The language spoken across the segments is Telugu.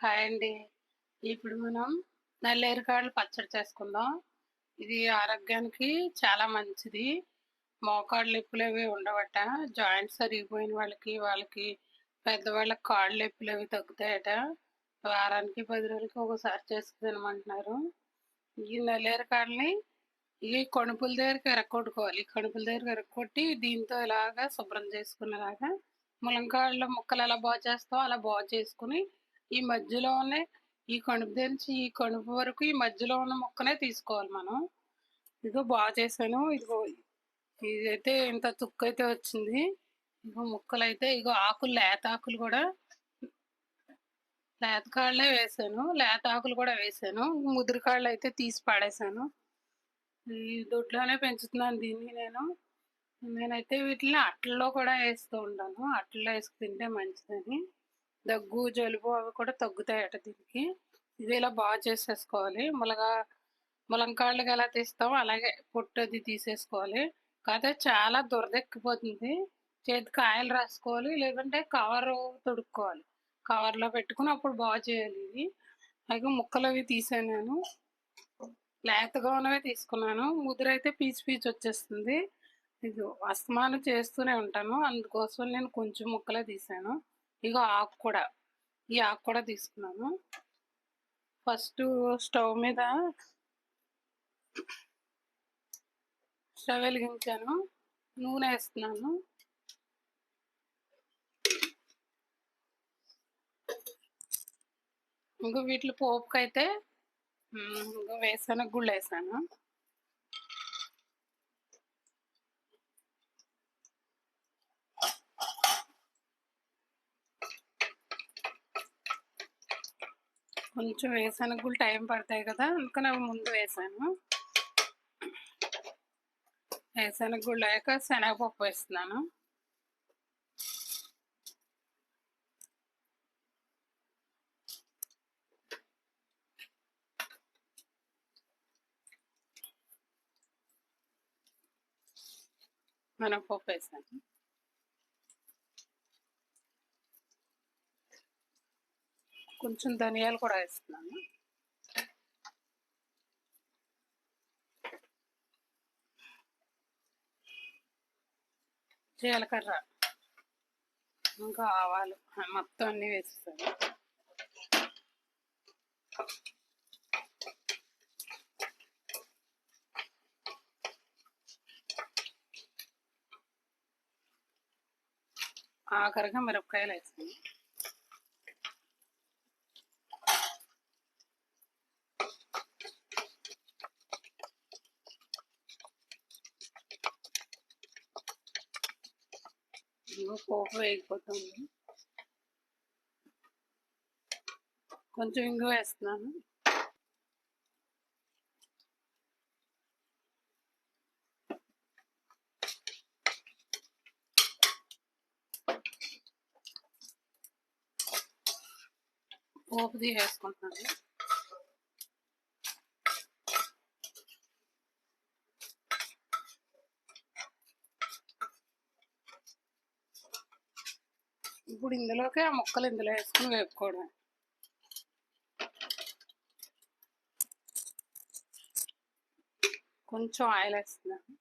హాయ్ అండి. ఇప్పుడు మనం నల్లేరుకాయలు పచ్చడి చేసుకుందాం. ఇది ఆరోగ్యానికి చాలా మంచిది. మోకాళ్ళు నొప్పులు అవి ఉండవట. జాయింట్స్ సరిగిపోయిన వాళ్ళకి వాళ్ళకి పెద్దవాళ్ళకి కాళ్ళు నొప్పులు అవి తగ్గుతాయట. వారానికి పది రోజులకి ఒకసారి చేసుకు ఈ ఈ నల్లేరుకాయలని ఈ కణుపుల దగ్గరికి ఎరక్కొట్టుకోవాలి కణుపుల దగ్గరికి ఎరక్కొట్టి దీంతో ఇలాగా శుభ్రం చేసుకునేలాగా ములంకాయల ముక్కలు ఎలా బాగు చేస్తావు అలా బాగు చేసుకుని ఈ మధ్యలోనే ఈ కణుపు తెరిచి ఈ కణుపు వరకు ఈ మధ్యలో ఉన్న ముక్కనే తీసుకోవాలి మనం. ఇదిగో బాగా చేశాను. ఇదిగో ఇదైతే ఇంత తుక్కు అయితే వచ్చింది. ఇగో ముక్కలు అయితే ఇగో ఆకులు లేత ఆకులు కూడా. లేత కాళ్ళే వేసాను లేత ఆకులు కూడా వేసాను ముదురు కాళ్ళు అయితే తీసి పాడేశాను. ఈ దొడ్లోనే పెంచుతున్నాను దీన్ని నేను. నేనైతే వీటిని అట్లలో కూడా వేస్తూ ఉంటాను. అట్లలో వేసుకు తింటే మంచిదని. దగ్గు జలుబు అవి కూడా తగ్గుతాయట దీనికి. ఇది ఇలా బాగా చేసేసుకోవాలి. ములగా ములంకాళ్ళకి ఎలా తీస్తామో అలాగే పొట్టు అది తీసేసుకోవాలి. కాకపోతే చాలా దురదెక్కిపోతుంది. చేతికి ఆయిల్ రాసుకోవాలి లేదంటే కవర్ తొడుక్కోవాలి. కవర్లో పెట్టుకుని అప్పుడు బాగా చేయాలి ఇది. అలాగే ముక్కలు అవి తీసాను నేను. లేతగా ఉన్నవే తీసుకున్నాను. ముదురైతే పీచు పీచు వచ్చేస్తుంది. ఇది అస్తమానం చేస్తూనే ఉంటాను. అందుకోసం నేను కొంచెం ముక్కలే తీసాను. ఇగో ఆకు కూడా. ఈ ఆకు కూడా తీసుకున్నాను. ఫస్ట్ స్టవ్ మీద స్టవ్ వెలిగించాను. నూనె వేస్తున్నాను. ఇంకో వీటిలో పోపుకైతే ఇంకో వేసాను గుళ్ళు వేసాను. కొంచెం వేసానికి కూడా టైం పడతాయి కదా అందుకని అవి ముందు వేసాను. వేసానికి కూడా లేక శనగపప్పు వేస్తున్నాను. మినపప్పు వేసాను. కొంచెం ధనియాలు కూడా వేస్తున్నాను. జీలకర్ర ఇంకా ఆవాలు మొత్తం అన్నీ వేస్తాను ఆఖరిగా మిరపకాయలు వేస్తాను ఇదిగో పోపు వేగిపోతుంది కొంచెం ఇంగు వేస్తున్నాను. పోపు తీసేసుకుంటున్నాను. ఇప్పుడు ఇందులోకి ఆ ముక్కలు ఇందులో వేసుకుని వేపుకోవడం కొంచెం ఆయిల్ వేస్తున్నాను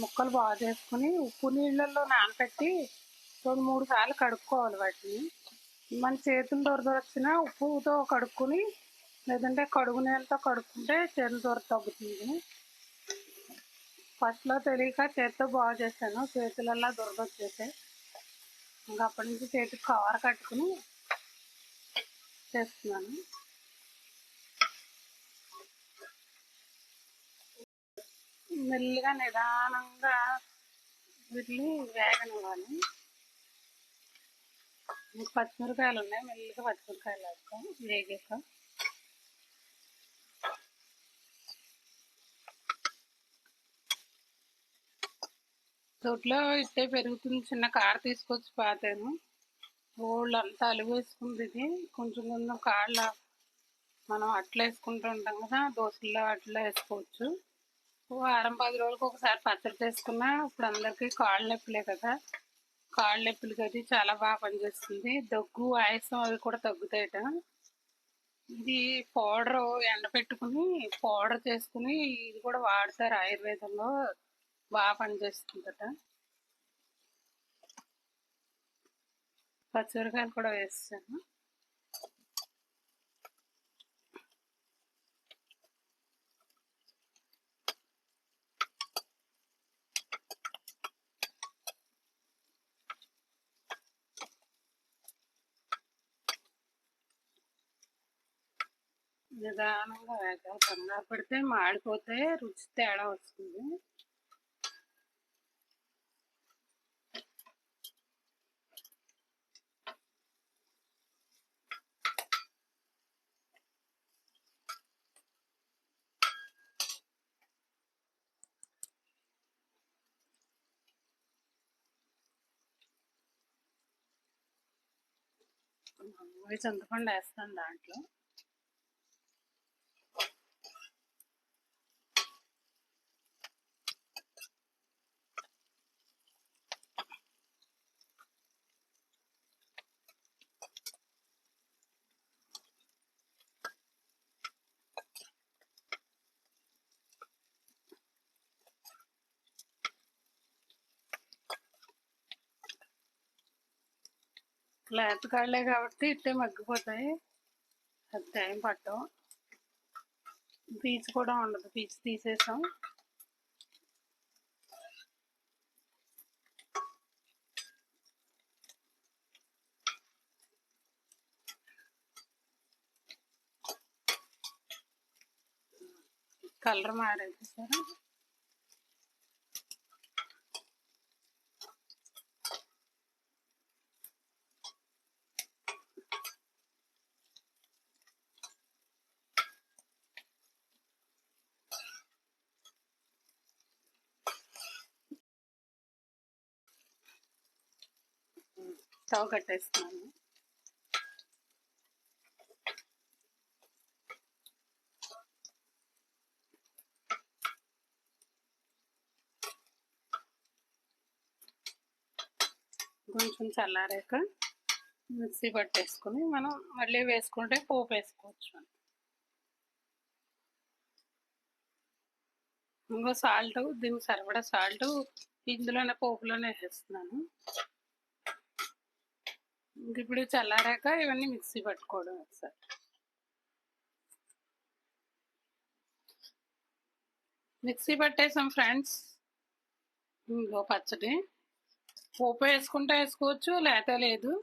ముక్కలు బాగా చేసుకుని ఉప్పు నీళ్ళల్లో నానబెట్టి రెండు మూడు సార్లు కడుక్కోవాలి వాటిని. మన చేతులు దొరదొచ్చిన ఉప్పుతో కడుక్కుని లేదంటే కడుగు నీళ్ళతో కడుక్కుంటే చేతులు దొర తగ్గుతుంది. ఫస్ట్లో తెలియక చేతితో బాగు చేశాను. చేతులల్లా దొరదొచ్చేసాయి ఇంకా అప్పటి నుంచి చేతికి కవర్ కట్టుకుని చేస్తున్నాను. మెల్లిగా నిదానంగా వీటిని వేగనివ్వాలి. పచ్చిమిరకాయలు ఉన్నాయి మెల్లిగా పచ్చిమిరకాయలు వేస్తాం వేగాక తోటలో ఇట్టే పెరుగుతుంది చిన్న కార తీసుకొచ్చి పాతాను. ఓళ్ళు అంతా అలుగు వేసుకుంది ఇది. కొంచెం కొంచెం కాళ్ళ మనం అట్లా వేసుకుంటూ ఉంటాం కదా దోశల్లో అట్లా వేసుకోవచ్చు. వారం పది రోజులకు ఒకసారి పచ్చడి చేసుకున్నా ఇప్పుడు అందరికీ కాళ్ళు నొప్పులే కదా. కాళ్ళ నొప్పులకి అది చాలా బాగా పనిచేస్తుంది. దగ్గు ఆయాసం అవి కూడా తగ్గుతాయట. ఇది పౌడర్ ఎండబెట్టుకుని పౌడర్ చేసుకుని ఇది కూడా వాడతారు ఆయుర్వేదంలో. బాగా పనిచేస్తుందట. పచ్చిమిరకాయలు కూడా వేస్తాను. నిదానంగా వేగాలి. కంగారు పడితే మాడిపోతే రుచి తేడా వస్తుంది. చింతపండు వేస్తాను దాంట్లో. లేత కాళ్ళే కాబట్టి ఇట్టే మగ్గిపోతాయి. అది టైం పట్టం పీచు కూడా ఉండదు. పీచు తీసేసాం. కలర్ మారేది సరే స్టవ్ కట్టేస్తున్నాను. కొంచెం చల్లారాక మిక్సీ పట్టేసుకొని మనం మళ్ళీ వేసుకుంటే పోపు వేసుకోవచ్చు. ఇంకో సాల్ట్ దీనికి సరిపడా సాల్ట్ ఇందులోనే పోపులోనే వేస్తున్నాను ఇప్పుడు చల్లారాక ఇవన్నీ మిక్సీ పట్టుకోవడం ఒకసారి. మిక్సీ పట్టేసాం ఫ్రెండ్స్. ఇంకో పచ్చడి. పోపు వేసుకుంటే వేసుకోవచ్చు లేత లేదు.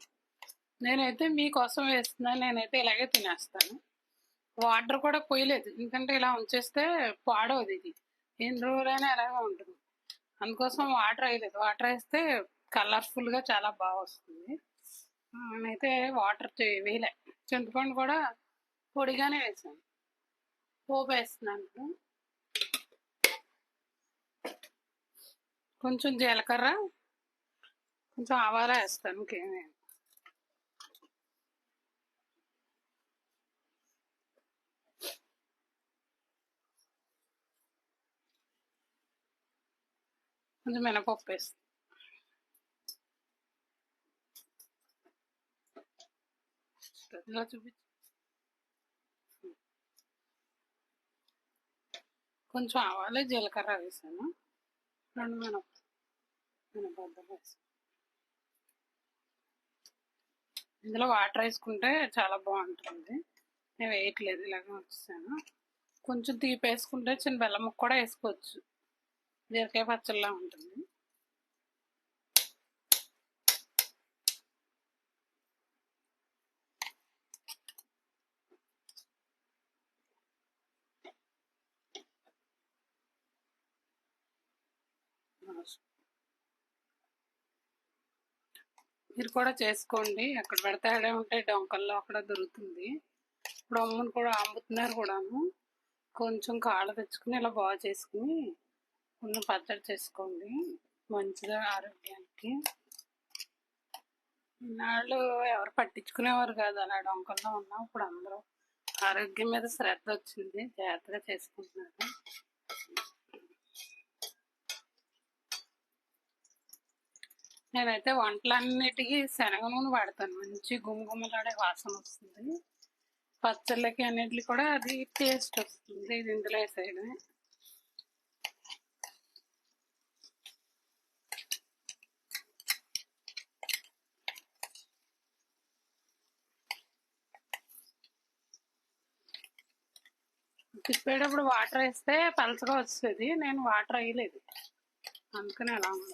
నేనైతే మీకోసం వేస్తున్నాను నేనైతే ఇలాగే తినేస్తాను. వాటర్ కూడా పోయలేదు. ఎందుకంటే ఇలా ఉంచేస్తే పాడవదు ఇది. ఎన్ని రోజులైనా అలాగే ఉంటుంది. అందుకోసం వాటర్ వేయలేదు. వాటర్ వేస్తే కలర్ఫుల్గా చాలా బాగా వస్తుంది. నేనైతే వాటర్ వేయలే. చింతపండు కూడా పొడిగానే వేసాను. పోపు వేస్తున్నాను కొంచెం జీలకర్ర కొంచెం ఆవాల వేస్తాను ఇంకేమే కొంచెం మినపప్పు వేస్తాను. ఇలా చూపించు కొంచెం ఆవాలి జీలకర్ర వేసాను. రెండు మినప మినపద్దలు వేసాను. ఇందులో వాటర్ వేసుకుంటే చాలా బాగుంటుంది. నేను వేయట్లేదు ఇలాగే వచ్చాను కొంచెం తీపి వేసుకుంటే చిన్న బెల్లం ముక్క కూడా వేసుకోవచ్చు. జీలకాయ పచ్చళ్ళ ఉంటుంది. మీరు కూడా చేసుకోండి. ఎక్కడ పెడితే ఆడే ఉంటే డొంకల్లో అక్కడ దొరుకుతుంది. ఇప్పుడు అమ్మని కూడా అమ్ముతున్నారు కూడాను. కొంచెం కాళ్ళ తెచ్చుకుని ఇలా బాగా చేసుకుని కొంచెం పచ్చడి చేసుకోండి. మంచిగా ఆరోగ్యానికి. ఇన్నాళ్ళు ఎవరు పట్టించుకునేవారు కాదు అలా డొంకల్లో ఉన్నాం. ఇప్పుడు అందరూ ఆరోగ్యం మీద శ్రద్ధ వచ్చింది. జాగ్రత్తగా చేసుకుంటున్నారు. నేనైతే వంటలన్నిటికీ శనగ నూనె వాడతాను. మంచి గుమగుమలాడే వాసన వస్తుంది. పచ్చళ్ళకి అన్నిటికి కూడా అది టేస్ట్ వస్తుంది. ఇది ఇందులో వేసేయడమే. తిప్పేటప్పుడు వాటర్ వేస్తే పలచగా వస్తుంది. నేను వాటర్ వేయలేదు. అందుకని అలా ఉంది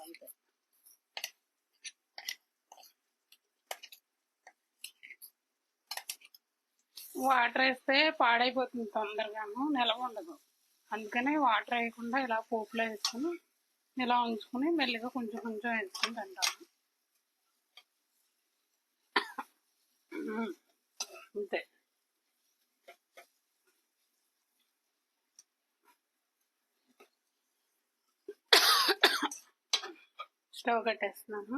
వాటర్ వేస్తే పాడైపోతుంది తొందరగాను నిలవ ఉండదు. అందుకని వాటర్ వేయకుండా ఇలా పోపులో వేసుకుని ఇలా ఉంచుకుని మెల్లిగా కొంచెం కొంచెం వేసుకుని తింటాము. అంతే. స్టవ్ కట్టేస్తున్నాను.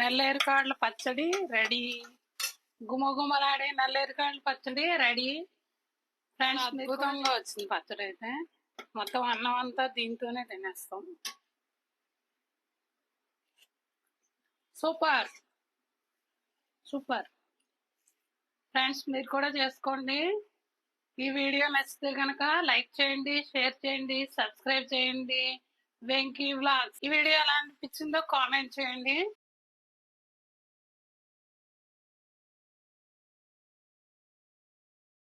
నల్లేరు కాళ్ళ పచ్చడి రెడీ. గుమగుమలాడే నల్లేరు కాళ్ళ పచ్చడి రెడీ. ఫ్రెండ్స్ అద్భుతంగా వచ్చింది పచ్చడి అయితే. మొత్తం అన్నం అంతా దీంతోనే తినేస్తాం. సూపర్. సూపర్. ఫ్రెండ్స్ మీరు కూడా చేసుకోండి. ఈ వీడియో నచ్చితే కనుక లైక్ చేయండి షేర్ చేయండి సబ్స్క్రైబ్ చేయండి. వెంకీ వ్లాగ్స్. ఈ వీడియో ఎలా అనిపించిందో కామెంట్ చేయండి.